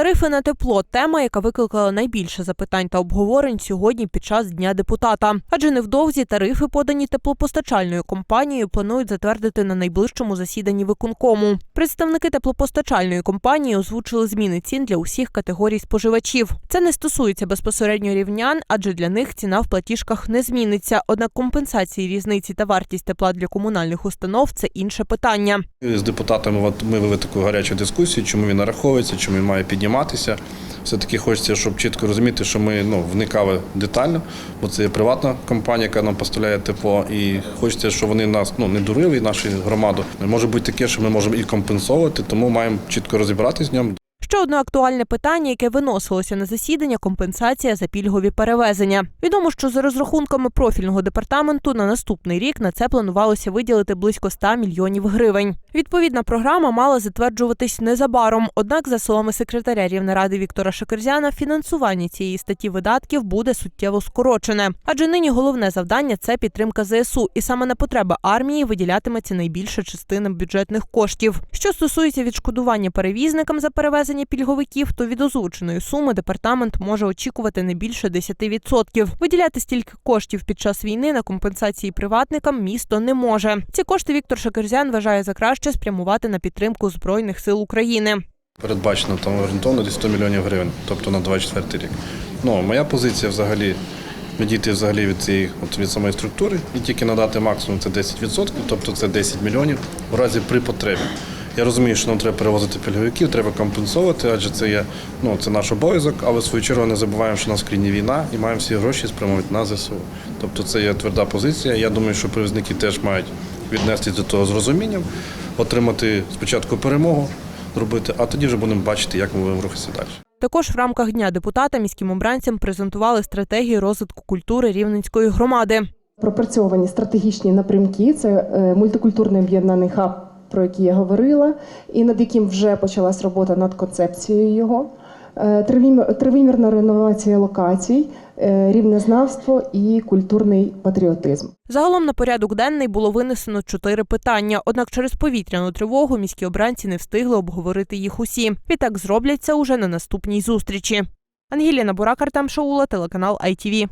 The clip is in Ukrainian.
Тарифи на тепло тема, яка викликала найбільше запитань та обговорень сьогодні під час дня депутата. Адже невдовзі тарифи, подані теплопостачальною компанією, планують затвердити на найближчому засіданні виконкому. Представники теплопостачальної компанії озвучили зміни цін для усіх категорій споживачів. Це не стосується безпосередньо рівнян, адже для них ціна в платіжках не зміниться. Однак компенсації різниці та вартість тепла для комунальних установ це інше питання. З депутатами ми вели таку гарячу дискусію, чому він нараховується, чому він має підніматися. Все-таки хочеться, щоб чітко розуміти, що ми ну, вникали детально, бо це є приватна компанія, яка нам поставляє тепло, і хочеться, щоб вони нас ну, не дурили, нашу громаду. Може бути таке, що ми можемо і компенсувати, тому маємо чітко розібратися з ним. Ще одне актуальне питання, яке виносилося на засідання компенсація за пільгові перевезення. Відомо, що за розрахунками профільного департаменту на наступний рік на це планувалося виділити близько 100 мільйонів гривень. Відповідна програма мала затверджуватись незабаром. Однак, за словами секретаря Рівнеради Віктора Шакерзяна, фінансування цієї статті видатків буде суттєво скорочене. Адже нині головне завдання це підтримка ЗСУ, і саме на потреби армії виділятиметься найбільша частина бюджетних коштів. Що стосується відшкодування перевізникам за перевезення пільговиків, то від озвученої суми департамент може очікувати не більше 10%. Виділяти стільки коштів під час війни на компенсації приватникам місто не може. Ці кошти Віктор Шакерзян вважає за краще спрямувати на підтримку збройних сил України. Передбачено там орієнтовно десь 100 мільйонів гривень, тобто на 24 рік. Ну, моя позиція взагалі відійти взагалі від цієї от від самої структури і тільки надати максимум це 10%, тобто це 10 мільйонів в разі при потребі. Я розумію, що нам треба перевозити пільговиків, треба компенсувати, адже це є ну це наш обов'язок, але в свою чергу не забуваємо, що у нас в країні війна і маємо всі гроші спрямувати на ЗСУ. Тобто це є тверда позиція. Я думаю, що перевізники теж мають віднестись до того з розумінням, отримати спочатку перемогу, зробити, а тоді вже будемо бачити, як ми будемо рухатися далі. Також в рамках дня депутата міським обранцям презентували стратегію розвитку культури рівненської громади. Пропрацьовані стратегічні напрямки. Це е, мультикультурний об'єднаний хаб, про який я говорила, і над яким вже почалась робота над концепцією його. Е, Тривимірна реновація локацій, е, рівнезнавство і культурний патріотизм. Загалом на порядок денний було винесено чотири питання. Однак через повітряну тривогу міські обранці не встигли обговорити їх усі. Відтак зроблять це уже на наступній зустрічі. Ангеліна Бурак, Артем Шаула, телеканал ITV.